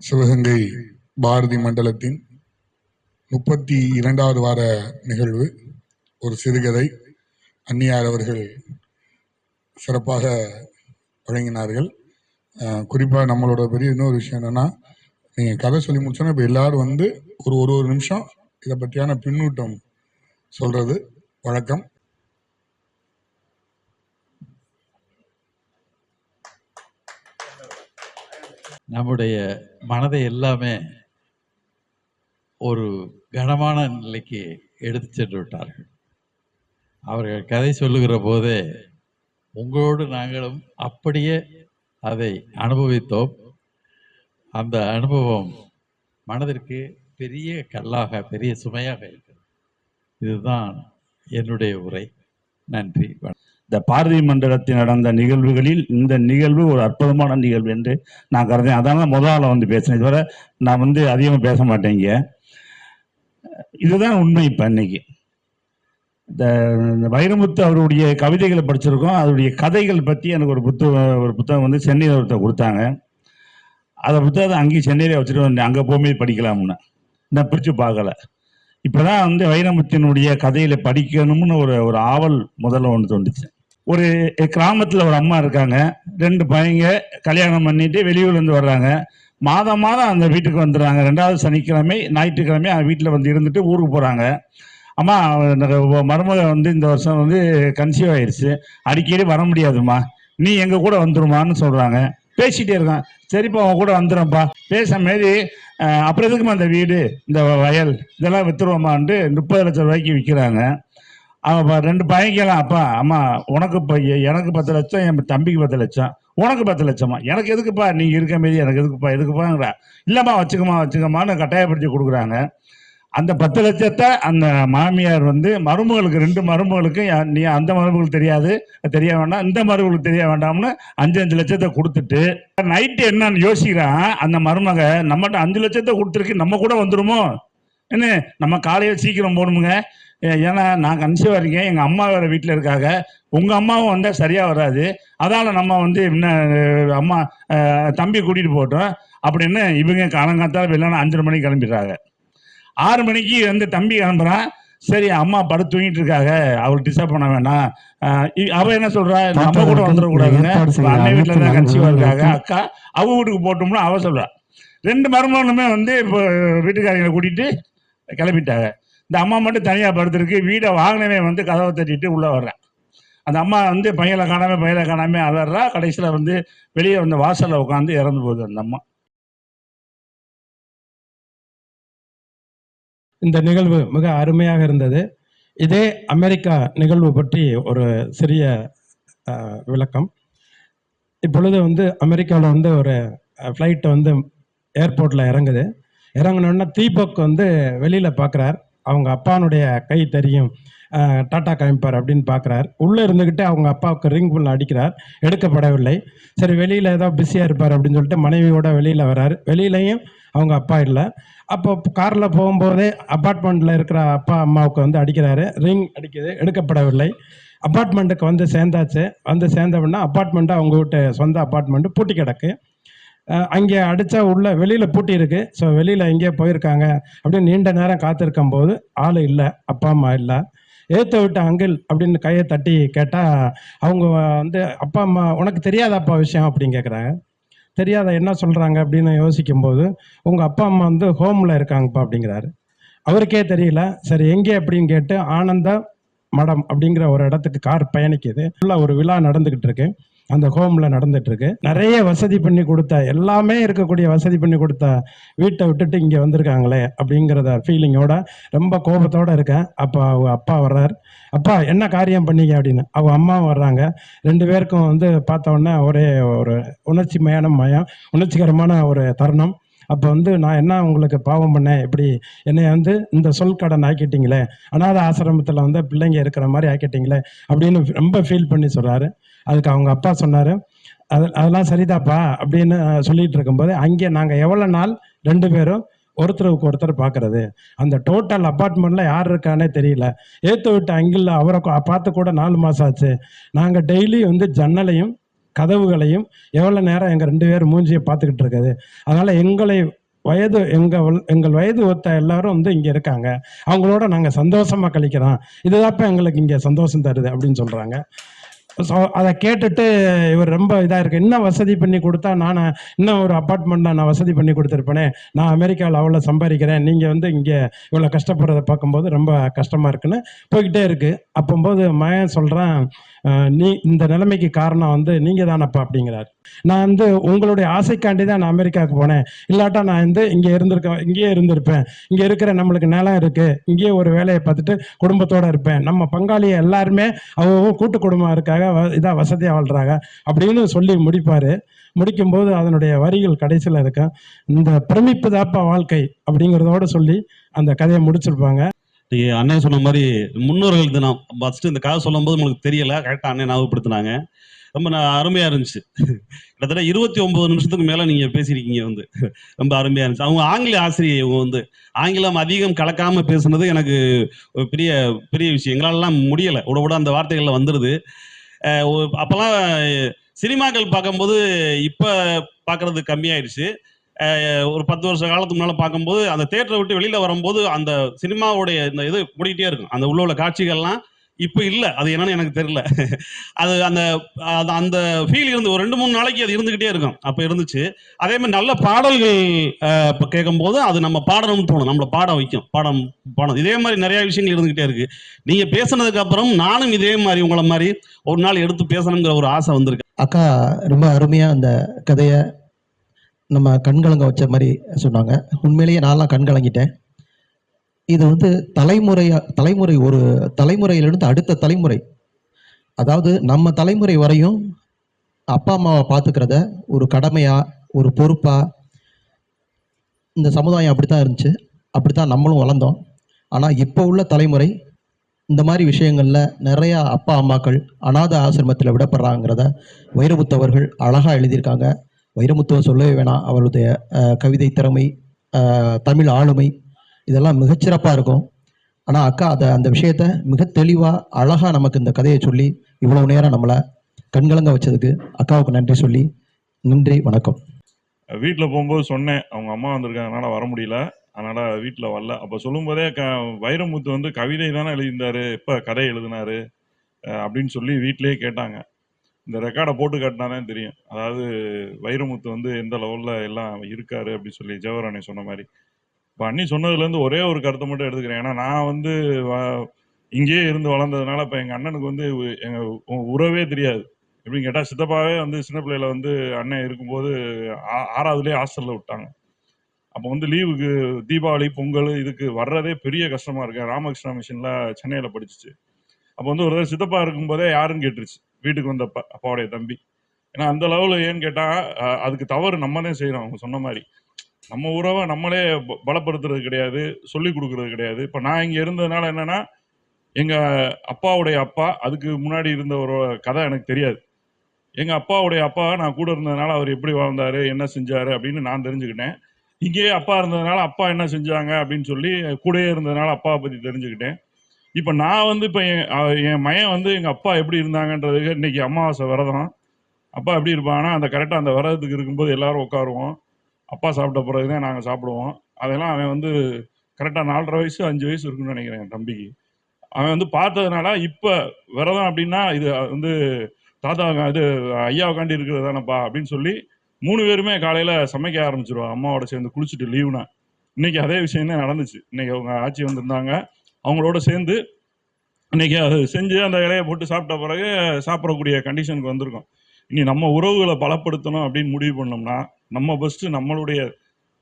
சிவகங்கை பாரதி மண்டலத்தின் முப்பத்தி இரண்டாவது வார நிகழ்வு ஒரு சிறுகதை அந்நியார் அவர்கள் சிறப்பாக வழங்கினார்கள். குறிப்பாக நம்மளோட பெரிய இன்னொரு விஷயம் என்னன்னா நீங்கள் கதை சொல்லி முடிச்சோன்னா இப்போ எல்லாரும் வந்து ஒரு ஒரு ஒரு நிமிஷம் இதை பற்றியான பின்னூட்டம் சொல்றது வழக்கம். நம்முடைய மனதை எல்லாமே ஒரு கனமான நிலைக்கு எடுத்து சென்று விட்டார்கள். அவர்கள் கதை சொல்லுகிற போதே உங்களோடு நாங்களும் அப்படியே அதை அனுபவித்தோம். அந்த அனுபவம் மனதிற்கு பெரிய கல்லாக பெரிய சுமையாக இருக்கிறது. இதுதான் என்னுடைய உரை. நன்றி வணக்கம். இந்த பாரதி மண்டலத்தில் நடந்த நிகழ்வுகளில் இந்த நிகழ்வு ஒரு அற்புதமான நிகழ்வு என்று நான் கருதேன் அதனால முதல்ல வந்து பேசினேன் இதுவரை நான் வந்து அதிகமாக பேச மாட்டேங்க இதுதான் உண்மை இப்போ இன்னைக்கு இந்த இந்த வைரமுத்து அவருடைய கவிதைகளை படிச்சிருக்கோம். அவருடைய கதைகள் பற்றி எனக்கு ஒரு புத்தகம் ஒரு புத்தகம் வந்து சென்னையில் ஒருத்தர் கொடுத்தாங்க. அதை புத்தகத்தை அங்கேயும் சென்னையிலே வச்சுட்டு வந்தேன். அங்கே போகும்போது படிக்கலாம்னு. நான் பிரித்து பார்க்கல. இப்போதான் வந்து வைரமுத்தினுடைய கதையில படிக்கணும்னு ஒரு ஒரு ஆவல் முதல்ல ஒன்று தோணுச்சு ஒரு கிராமத்தில் ஒரு அம்மா இருக்காங்க. ரெண்டு பையங்க கல்யாணம் பண்ணிட்டு வெளியூர்லேருந்து வர்றாங்க. மாதம் மாதம் அந்த வீட்டுக்கு வந்துடுறாங்க. ரெண்டாவது சனிக்கிழமை ஞாயிற்றுக்கிழமை அந்த வீட்டில் வந்து இருந்துட்டு ஊருக்கு போகிறாங்க அம்மா எனக்கு மருமக வந்து இந்த வருஷம் வந்து கன்சீவ் ஆயிடுச்சு அடிக்கடி வர முடியாதும்மா. நீ எங்கள் கூட வந்துருமான்னு சொல்கிறாங்க பேசிகிட்டே இருக்கான். சரிப்பா அவன் கூட வந்துடும்ப்பா பேச மாரி அப்புறம் எதுக்குமா இந்த வீடு இந்த வயல் இதெல்லாம் வித்துருவோமான்ட்டு முப்பது லட்சம் ரூபாய்க்கு விற்கிறாங்க அவன் ரெண்டு ரெண்டு பையங்கெல்லாம் அப்பா அம்மா உனக்கு இப்போ எனக்கு பத்து லட்சம் என் தம்பிக்கு பத்து லட்சம் உனக்கு பத்து லட்சமா? எனக்கு எதுக்குப்பா நீ இருக்க மாரி எனக்கு எதுக்குப்பா எதுக்குப்பாங்கிற? இல்லைம்மா வச்சுக்கம்மா வச்சுக்கம்மான்னு கட்டாயப்படுத்தி கொடுக்குறாங்க. அந்த பத்து லட்சத்தை அந்த மாமியார் வந்து மருமகளுக்கு ரெண்டு மருமகளுக்கு யா- நீ அந்த மருமகளுக்கு தெரியாது தெரிய வேண்டாம் இந்த மருமகளுக்கு தெரிய வேண்டாம்னு அஞ்சு அஞ்சு லட்சத்தை கொடுத்துட்டு நைட்டு என்னன்னு யோசிக்கிறான் அந்த மருமக நம்மகிட்ட அஞ்சு லட்சத்தை கொடுத்துருக்கு நம்ம கூட வந்துருமோ? என்ன நம்ம காலையில் சீக்கிரம் போகணுமுங்க. ஏன்னா நான் கன்சீவாக இருக்கேன். எங்கள் அம்மா வேறு வீட்டில் இருக்காங்க. உங்கள் அம்மாவும் வந்தால் சரியாக வராது. அதால் நம்ம வந்து என்ன அஹ், அம்மா தம்பி கூட்டிகிட்டு போட்டோம் அப்படின்னு இவங்க காலங்காத்தால வெளில அஞ்சரை மணிக்கு கிளம்பிடுறாங்க. ஆறு மணிக்கு வந்து தம்பி கிளம்புறான். சரி அம்மா படுத்து தூங்கிட்டு இருக்காங்க. அவள் டிஸ்டர்ப் பண்ண வேண்டாம் இ- அவ என்ன சொல்றா? நம்ம கூட வந்துடக்கூடாதுங்க அண்ணன் வீட்டில் தான் கன்சீவாக இருக்காங்க. அக்கா அவ வீட்டுக்கு போட்டோம்னு அவ சொல்றா. ரெண்டு மருமகனுமே வந்து இப்போ வீட்டுக்காரங்களை கூட்டிட்டு கிளம்பிட்டாங்க. இந்த அம்மா மட்டும் தனியாக படுத்திருக்கு வீடை வாங்கினவன் வந்து கதவை தட்டிட்டு உள்ளே வர்றேன். அந்த அம்மா வந்து பையனை காணாம பையனை காணாம அலறா கடைசியில் வந்து வெளியே வந்து வாசலில் உட்காந்து இறந்து போகுது அந்த அம்மா. இந்த நிகழ்வு மிக அருமையாக இருந்தது. இதே அமெரிக்கா நிகழ்வு பற்றி ஒரு சிறிய விளக்கம். இப்பொழுது வந்து அமெரிக்காவில் வந்து ஒரு ஃப்ளைட்டை வந்து ஏர்போர்ட்டில் இறங்குது. இறங்கினோடனே தீபக் வந்து வெளியில் பார்க்குறார் அவங்க அப்பானுடைய கை தெரியும். டாட்டா காமிப்பார் அப்படின்னு பார்க்குறார் உள்ளே இருந்துக்கிட்டு அவங்க அப்பாவுக்கு ரிங் புல் அடிக்கிறார். எடுக்கப்படவில்லை. சரி வெளியில் ஏதோ பிஸியாக இருப்பார் அப்படின்னு சொல்லிட்டு மனைவியோட வெளியில் வரார் வெளியிலையும் அவங்க அப்பா இல்லை. அப்போ காரில் போகும்போதே அப்பார்ட்மெண்ட்டில் இருக்கிற அப்பா அம்மாவுக்கு வந்து அடிக்கிறாரு. ரிங் அடிக்குது எடுக்கப்படவில்லை. அப்பார்ட்மெண்ட்டுக்கு வந்து சேர்ந்தாச்சு. வந்து சேர்ந்தவுடனே அப்பார்ட்மெண்ட்டு அவங்க வீட்டு சொந்த அப்பார்ட்மெண்ட்டு பூட்டி கிடக்கு. அங்கே அடித்தா உள்ள வெளியில் பூட்டி இருக்கு. ஸோ வெளியில் எங்கேயோ போயிருக்காங்க. அப்படின்னு நீண்ட நேரம் காத்திருக்கும் போது ஆள் இல்லை அப்பா அம்மா இல்லை. ஏற்ற விட்ட அங்கிள் அப்படின்னு கையை தட்டி கேட்டால் அவங்க வந்து அப்பா அம்மா உனக்கு தெரியாதாப்பா விஷயம்? அப்படின்னு கேட்குறாங்க தெரியாத என்ன சொல்கிறாங்க அப்படின்னு யோசிக்கும்போது உங்கள் அப்பா அம்மா வந்து ஹோமில் இருக்காங்கப்பா அப்படிங்கிறாரு. அவருக்கே தெரியல. சரி எங்கே அப்படின்னு கேட்டு ஆனந்த மடம் அப்படிங்கிற ஒரு இடத்துக்கு கார் பயணிக்குது. ஃபுல்லாக ஒரு விழா நடந்துக்கிட்டு இருக்கு. அந்த ஹோமில் நடந்துட்டு இருக்கு நிறைய வசதி பண்ணி கொடுத்த எல்லாமே இருக்கக்கூடிய வசதி பண்ணி கொடுத்த வீட்டை விட்டுட்டு இங்கே வந்திருக்காங்களே அப்படிங்கிறத ஃபீலிங்கோட ரொம்ப கோபத்தோட இருக்கேன். அப்போ அவ அப்பா வர்றார். அப்பா என்ன காரியம் பண்ணீங்க? அப்படின்னு. அவங்க அம்மாவும் வர்றாங்க. ரெண்டு பேருக்கும் வந்து பார்த்த உடனே ஒரே ஒரு உணர்ச்சி மயான மயம் உணர்ச்சிகரமான ஒரு தருணம். அப்போ வந்து நான் என்ன உங்களுக்கு பாவம் பண்ணேன்? இப்படி என்னை வந்து இந்த சொல் ஆக்கிட்டீங்களே. அனாத ஆசிரமத்தில் வந்து பிள்ளைங்க இருக்கிற மாதிரி ஆக்கிட்டீங்களே அப்படின்னு ரொம்ப ஃபீல் பண்ணி சொல்கிறாரு அதுக்கு அவங்க அப்பா சொன்னார் அது அதெல்லாம் சரிதாப்பா அப்படின்னு சொல்லிட்டு இருக்கும்போது அங்கே நாங்கள் எவ்வளோ நாள் ரெண்டு பேரும் ஒருத்தருக்கு ஒருத்தர் பார்க்கறது அந்த டோட்டல் அப்பார்ட்மெண்ட்டில் யார் இருக்கானே தெரியல. ஏற்று விட்டு அங்கில் அவரை பார்த்து கூட நாலு மாதம் ஆச்சு. நாங்கள் டெய்லி வந்து ஜன்னலையும் கதவுகளையும் எவ்வளோ நேரம் எங்கள் ரெண்டு பேர் மூஞ்சியை பார்த்துக்கிட்டு இருக்குது. அதனால் எங்களை வயது எங்கள் எங்கள் வயது ஒத்த எல்லாரும் வந்து இங்கே இருக்காங்க. அவங்களோட நாங்கள் சந்தோஷமாக கழிக்கிறோம். இதுதான்ப்பா எங்களுக்கு இங்கே சந்தோஷம் தருது அப்படின்னு சொல்கிறாங்க ஸோ அதை கேட்டுட்டு இவர் ரொம்ப இதாக இருக்கு. இன்னும் வசதி பண்ணி கொடுத்தா நான் இன்னும் ஒரு அப்பார்ட்மெண்ட் நான் வசதி பண்ணி கொடுத்துருப்பேனே. நான் அமெரிக்காவில் அவ்வளோ சம்பாதிக்கிறேன். நீங்கள் வந்து இங்கே இவ்வளோ கஷ்டப்படுறத பார்க்கும்போது ரொம்ப கஷ்டமாக இருக்குன்னு போய்கிட்டே இருக்குது அப்போம்போது மகன் சொல்கிறேன் நீ இந்த நிலைமைக்கு காரணம் வந்து நீங்கள் தானப்பா அப்படிங்கிறார். நான் வந்து உங்களுடைய ஆசைக்காண்டி தான் நான் அமெரிக்காவுக்கு போனேன். இல்லாட்டா நான் வந்து இங்கே இருந்திருக்கேன் இங்கேயே இருந்திருப்பேன். இங்கே இருக்கிற நம்மளுக்கு நிலம் இருக்குது இங்கேயே ஒரு வேலையை பார்த்துட்டு குடும்பத்தோடு இருப்பேன். நம்ம பங்காளி எல்லாருமே அவங்க கூட்டு குடும்பம் இருக்காங்க. வ- இதா வசதியாக வாழ்கிறாங்க அப்படின்னு சொல்லி முடிப்பார். முடிக்கும்போது அதனுடைய வரிகள் கடைசியில் இருக்கும் இந்த பிரமிப்பு தாப்பா வாழ்க்கை அப்படிங்கிறதோட சொல்லி அந்த கதையை முடிச்சிருப்பாங்க. அண்ணன் சொன்ன மாதிரி முன்னோர்கள் தினம். ஃபர்ஸ்ட் இந்த கதை சொல்லும்போது உங்களுக்கு தெரியல. கரெக்டாக அண்ணன் ஞாபகப்படுத்தினாங்க. ரொம்ப அருமையா இருந்துச்சு. கிட்டத்தட்ட இருபத்தி ஒன்பது நிமிஷத்துக்கு மேல நீங்க பேசியிருக்கீங்க வந்து. ரொம்ப அருமையா இருந்துச்சு. அவங்க ஆங்கில ஆசிரியை இவங்க வந்து. ஆங்கிலம் அதிகம் கலக்காம பேசுனது எனக்கு ஒரு பெரிய பெரிய விஷயம். எங்களாலலாம் முடியல. உட விட அந்த வார்த்தைகள்ல வந்துடுது அப்பெல்லாம் சினிமாக்கள் பார்க்கும்போது இப்போ பார்க்குறது கம்மியாயிடுச்சு. ஒரு பத்து வருஷ காலத்துக்கு முன்னால் பார்க்கும்போது அந்த தேட்டரை விட்டு வெளியில் வரும்போது அந்த சினிமாவுடைய இந்த இது ஓடிக்கிட்டே இருக்கும். அந்த உள்ள உள்ள காட்சிகள்லாம் இப்போ இல்லை. அது என்னன்னு எனக்கு தெரியல. அது அந்த அது அந்த ஃபீல் இருந்து ஒரு ரெண்டு மூணு நாளைக்கு அது இருந்துகிட்டே இருக்கும். அப்போ இருந்துச்சு. அதே மாதிரி நல்ல பாடல்கள் இப்போ கேட்கும்போது அது நம்ம பாடணும்னு தோணும். நம்மளை பாட வைக்கும். பாடம் பாடம் இதே மாதிரி நிறைய விஷயங்கள் இருந்துகிட்டே இருக்கு. நீங்க பேசுனதுக்கு அப்புறம் நானும் இதே மாதிரி உங்களை மாதிரி ஒரு நாள் எடுத்து பேசணுங்கிற ஒரு ஆசை வந்திருக்கு. அக்கா ரொம்ப அருமையாக அந்த கதையை நம்ம கண்கலங்க வச்ச மாதிரி சொன்னாங்க. உண்மையிலேயே நான்லாம் கண்கலங்கிட்டேன். இது வந்து தலைமுறையா தலைமுறை ஒரு தலைமுறையிலிருந்து அடுத்த தலைமுறை. அதாவது நம்ம தலைமுறை வரையும் அப்பா அம்மாவை பார்த்துக்கிறத ஒரு கடமையா ஒரு பொறுப்பா இந்த சமுதாயம் அப்படி தான் இருந்துச்சு. அப்படி தான் நம்மளும் வளர்ந்தோம். ஆனால் இப்போ உள்ள தலைமுறை இந்த மாதிரி விஷயங்களில் நிறையா அப்பா அம்மாக்கள் அநாத ஆசிரமத்தில் விடப்படுறாங்கிறத வைரமுத்தவர்கள் அழகாக எழுதியிருக்காங்க. வைரமுத்துவை சொல்லவே வேணாம். அவருடைய கவிதை திறமை தமிழ் ஆளுமை இதெல்லாம் மிகச்சிறப்பாக இருக்கும். ஆனால் அக்கா அதை அந்த விஷயத்த மிக தெளிவாக அழகாக நமக்கு இந்த கதையை சொல்லி இவ்வளோ நேரம் நம்மளை கண்கலங்க வச்சதுக்கு அக்காவுக்கு நன்றி சொல்லி நன்றி வணக்கம். வீட்டில் போகும்போது சொன்னேன் அவங்க அம்மா வந்திருக்காங்கனால வர முடியல. அதனால வீட்டில் வரல. அப்போ சொல்லும்போதே க வைரமுத்து வந்து கவிதை தானே எழுதியிருந்தாரு எப்போ கதை எழுதினாரு அப்படின்னு சொல்லி வீட்டிலேயே கேட்டாங்க. இந்த ரெக்கார்டை போட்டு காட்டினாதான் தெரியும். அதாவது வைரமுத்து வந்து எந்த லெவலில் எல்லாம் இருக்காரு அப்படின்னு சொல்லி ஜெவராணி சொன்ன மாதிரி. இப்போ அண்ணி சொன்னதுலேருந்து ஒரே ஒரு கருத்தை மட்டும் எடுத்துக்கிறேன். ஏன்னா நான் வந்து இங்கேயே இருந்து வளர்ந்ததுனால இப்போ எங்கள் அண்ணனுக்கு வந்து எங்கள் உறவே தெரியாது. எப்படின்னு கேட்டால் சித்தப்பாவே வந்து சின்ன பிள்ளையில வந்து அண்ணன் இருக்கும்போது ஆ- ஆறாவதுலேயே ஹாஸ்டலில் விட்டாங்க. அப்போ வந்து லீவுக்கு தீபாவளி பொங்கல் இதுக்கு வர்றதே பெரிய கஷ்டமாக இருக்கு. ராமகிருஷ்ணா மிஷினில் சென்னையில் படிச்சிச்சு. அப்போ வந்து ஒரு தடவை சித்தப்பா இருக்கும்போதே யாருன்னு கேட்டுருச்சு. வீட்டுக்கு வந்தப்ப அப்பாவுடைய தம்பி. ஏன்னா அந்த லெவலில் ஏன்னு கேட்டால் அதுக்கு தவறு நம்ம தான் செய்கிறோம் அவங்க சொன்ன மாதிரி. நம்ம உறவை நம்மளே பலப்படுத்துறது கிடையாது சொல்லி கொடுக்கறது கிடையாது. இப்போ நான் இங்கே இருந்ததுனால என்னன்னா எங்கள் அப்பாவுடைய அப்பா அதுக்கு முன்னாடி இருந்த ஒரு கதை எனக்கு தெரியாது. எங்கள் அப்பாவுடைய அப்பா நான் கூட இருந்ததுனால அவர் எப்படி வாழ்ந்தாரு என்ன செஞ்சார் அப்படின்னு நான் தெரிஞ்சுக்கிட்டேன். இங்கேயே அப்பா இருந்ததுனால அப்பா என்ன செஞ்சாங்க அப்படின்னு சொல்லி கூடயே இருந்ததுனால அப்பாவை பற்றி தெரிஞ்சுக்கிட்டேன். இப்போ நான் வந்து இப்போ என் என் மயன் வந்து எங்கள் அப்பா எப்படி இருந்தாங்கன்றதுக்கு இன்னைக்கு அமாவாசை விரதம். அப்பா எப்படி இருப்பாங்கன்னா அந்த கரெக்டாக அந்த விரதத்துக்கு இருக்கும்போது எல்லாரும் உட்காருவோம். அப்பா சாப்பிட்ட பிறகு தான் நாங்கள் சாப்பிடுவோம். அதெல்லாம் அவன் வந்து கரெக்டாக நாலரை வயசு அஞ்சு வயசு இருக்குன்னு நினைக்கிறேன் என் தம்பிக்கு. அவன் வந்து பார்த்ததுனால இப்போ விரதம் அப்படின்னா இது வந்து தாத்தா இது ஐயாவுக்காண்டி இருக்கிறது தானப்பா அப்படின்னு சொல்லி மூணு பேருமே காலையில் சமைக்க ஆரம்பிச்சிருவோம் அம்மாவோட சேர்ந்து குளிச்சுட்டு லீவுனா இன்னைக்கு அதே விஷயம் தான் நடந்துச்சு. இன்னைக்கு அவங்க ஆட்சி வந்திருந்தாங்க. அவங்களோட சேர்ந்து இன்னைக்கு அது செஞ்சு அந்த இலையை போட்டு சாப்பிட்ட பிறகு சாப்பிடக்கூடிய கண்டிஷனுக்கு வந்திருக்கோம். இனி நம்ம உறவுகளை பலப்படுத்தணும் அப்படின்னு முடிவு பண்ணோம்னா நம்ம ஃபஸ்ட்டு நம்மளுடைய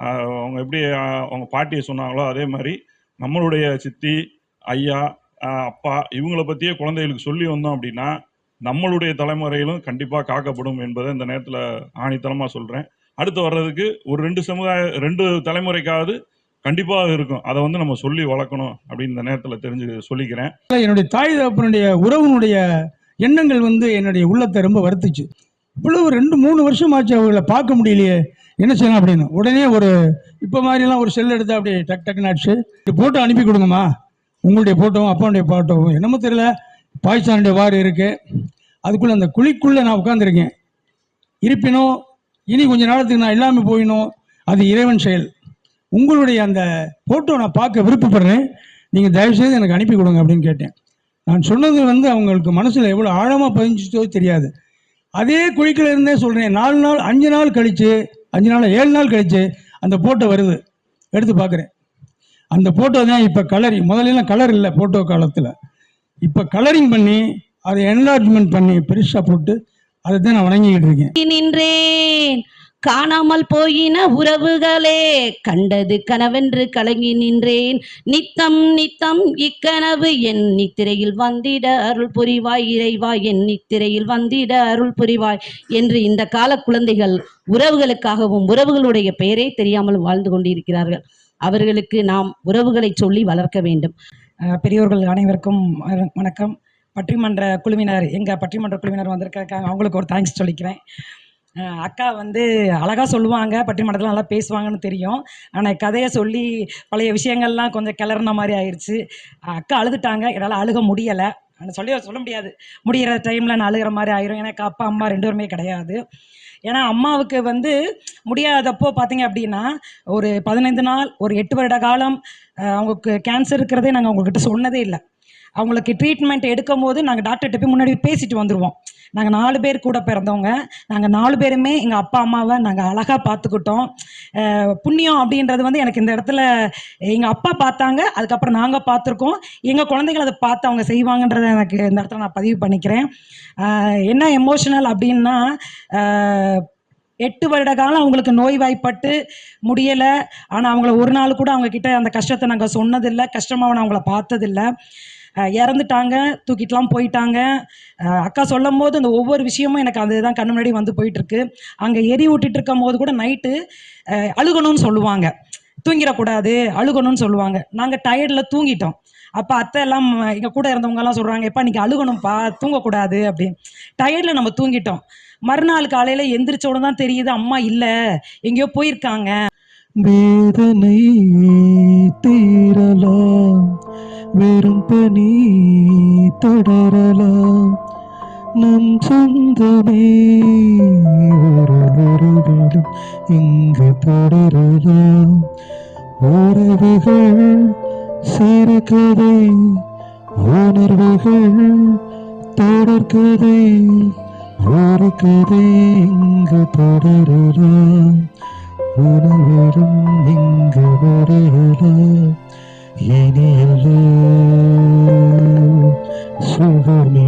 அவங்க எப்படி அவங்க பாட்டியை சொன்னாங்களோ அதே மாதிரி நம்மளுடைய சித்தி ஐயா அப்பா இவங்கள பற்றியே குழந்தைகளுக்கு சொல்லி வந்தோம் அப்படின்னா நம்மளுடைய தலைமுறையிலும் கண்டிப்பாக காக்கப்படும் என்பதை இந்த நேரத்தில் ஆணித்தனமாக சொல்கிறேன் அடுத்து வர்றதுக்கு ஒரு ரெண்டு சமுதாய ரெண்டு தலைமுறைக்காவது கண்டிப்பாக இருக்கும். அதை வந்து நம்ம சொல்லி வளர்க்கணும் அப்படின்னு இந்த நேரத்தில் தெரிஞ்சு சொல்லிக்கிறேன். என்னுடைய தாய் தகப்பனுடைய உறவுனுடைய எண்ணங்கள் வந்து என்னுடைய உள்ளத்தை ரொம்ப வருத்துச்சு. இவ்வளவு ரெண்டு மூணு வருஷம் ஆச்சு அவங்கள பார்க்க முடியலையே. என்ன செய்யலாம் அப்படின்னு. உடனே ஒரு இப்போ மாதிரிலாம் ஒரு செல் எடுத்து அப்படியே டக் டக்குன்னு அடிச்சு போட்டோ அனுப்பி கொடுங்கம்மா. உங்களுடைய போட்டோவும் அப்பாவுடைய போட்டோவும் என்னமோ தெரியல. பாகிஸ்தானுடைய வார் இருக்குது அதுக்குள்ளே அந்த குழிக்குள்ளே நான் உட்காந்துருக்கேன் இருப்பினும் இனி கொஞ்ச நாளத்துக்கு நான் இல்லாமல் போயினும் அது இறைவன் செயல். உங்களுடைய அந்த ஃபோட்டோ நான் பார்க்க விருப்பப்படுறேன். நீங்கள் தயவுசெய்து எனக்கு அனுப்பி கொடுங்க அப்படின்னு கேட்டேன். நான் சொன்னது வந்து அவங்களுக்கு மனசில் எவ்வளோ ஆழமாக பதிஞ்சிச்சோ தெரியாது. அதே குழிக்கில் இருந்தே சொல்கிறேன் நாலு நாள் அஞ்சு நாள் கழித்து அஞ்சு நாள் ஏழு நாள் கழித்து அந்த ஃபோட்டோ வருது. எடுத்து பார்க்குறேன். அந்த ஃபோட்டோ தான் இப்போ கலரிங் முதல்லலாம் கலர் இல்லை ஃபோட்டோ காலத்தில். இப்போ கலரிங் பண்ணி அதை என்லார்ஜ்மெண்ட் பண்ணி பெருசாக போட்டு அதை தான் நான் வணங்கிக்கிட்டு இருக்கேன். நின்றேன். காணாமல் போயின உறவுகளே கண்டது கனவென்று கலங்கி நின்றேன். நித்தம் நித்தம் இக்கனவு என் நித்திரையில் வந்திட அருள் புரிவாய் இறைவா என் நித்திரையில் வந்திட அருள் புரிவாய் என்று இந்த கால குழந்தைகள் உறவுகளுக்காகவும் உறவுகளுடைய பெயரே தெரியாமல் வாழ்ந்து கொண்டிருக்கிறார்கள். அவர்களுக்கு நாம் உறவுகளை சொல்லி வளர்க்க வேண்டும். பெரியோர்கள் அனைவருக்கும் வணக்கம். பட்டிமன்ற குழுவினர் எங்கள் பட்டிமன்ற குழுவினர் வந்திருக்காங்க அவங்களுக்கு ஒரு தேங்க்ஸ் சொல்லிக்கிறேன். அக்கா வந்து அழகாக சொல்லுவாங்க பட்டிமன்றத்தில் நல்லா பேசுவாங்கன்னு தெரியும். ஆனால் கதையை சொல்லி பழைய விஷயங்கள்லாம் கொஞ்சம் கிளறின மாதிரி ஆயிடுச்சு அக்கா அழுதுட்டாங்க என்னால் அழுக முடியலை. ஆனால் சொல்லி சொல்ல முடியாது. முடிகிற டைமில் நான் அழுகிற மாதிரி ஆயிரும். எனக்கு அப்பா அம்மா ரெண்டு பேருமே கிடையாது. ஏன்னா அம்மாவுக்கு வந்து முடியாதப்போ பார்த்தீங்க அப்படின்னா ஒரு பதினைந்து நாள் ஒரு எட்டு வருட காலம் அவங்களுக்கு கேன்சர் இருக்கிறதே நாங்கள் அவங்கக்கிட்ட சொன்னதே இல்லை. அவங்களுக்கு ட்ரீட்மெண்ட் எடுக்கும் போது நாங்கள் டாக்டர்கிட்ட போய் முன்னாடி பேசிட்டு வந்துடுவோம் நாங்கள் நாலு பேர் கூட பிறந்தவங்க. நாங்கள் நாலு பேருமே எங்கள் அப்பா அம்மாவை நாங்கள் அழகாக பார்த்துக்கிட்டோம். புண்ணியம் அப்படின்றது வந்து எனக்கு இந்த இடத்துல எங்கள் அப்பா பார்த்தாங்க. அதுக்கப்புறம் நாங்கள் பார்த்துருக்கோம். எங்கள் குழந்தைகள் அதை பார்த்து அவங்க செய்வாங்கன்றத எனக்கு இந்த இடத்துல நான் பதிவு பண்ணிக்கிறேன். என்ன எமோஷனல் அப்படின்னா எட்டு வருட காலம் அவங்களுக்கு நோய்வாய்ப்பட்டு முடியலை. ஆனால் அவங்கள ஒரு நாள் கூட அவங்க கிட்ட அந்த கஷ்டத்தை நாங்கள் சொன்னதில்லை. கஷ்டமாக நான் அவங்கள பார்த்ததில்ல. இறந்துட்டாங்க தூக்கிட்டுலாம் போயிட்டாங்க. அக்கா சொல்லும் போது அந்த ஒவ்வொரு விஷயமும் எனக்கு அதுதான் கண்ணு முன்னாடி வந்து போயிட்டுருக்கு. அங்கே எரி விட்டுட்டு இருக்கும் போது கூட நைட்டு அழுகணும்னு சொல்லுவாங்க. தூங்கிடக்கூடாது அழுகணும்னு சொல்லுவாங்க. நாங்கள் டயர்டில் தூங்கிட்டோம். அப்போ அத்தை எல்லாம் எங்கள் கூட இருந்தவங்கலாம் சொல்கிறாங்க எப்பா நீங்கள் அழுகணும்ப்பா தூங்கக்கூடாது அப்படின்னு. டயர்டில் நம்ம தூங்கிட்டோம். மறுநாள் காலையில் எந்திரிச்ச உடனே தான் தெரியுது அம்மா இல்லை எங்கேயோ போயிருக்காங்க. வேதனை தீரலாம். வெறும் பணி தொடரலாம். நம் சொந்தமே ஒரு ஒருவருவரும் இங்கு தொடரலாம். உறவுகள் சிறுகதை உணர்வுகள் தொடர்கதை ஒரு கதை இங்கு தொடரலாம். உணவரும் இங்கு வரலாம் yenildim. Sıvırma.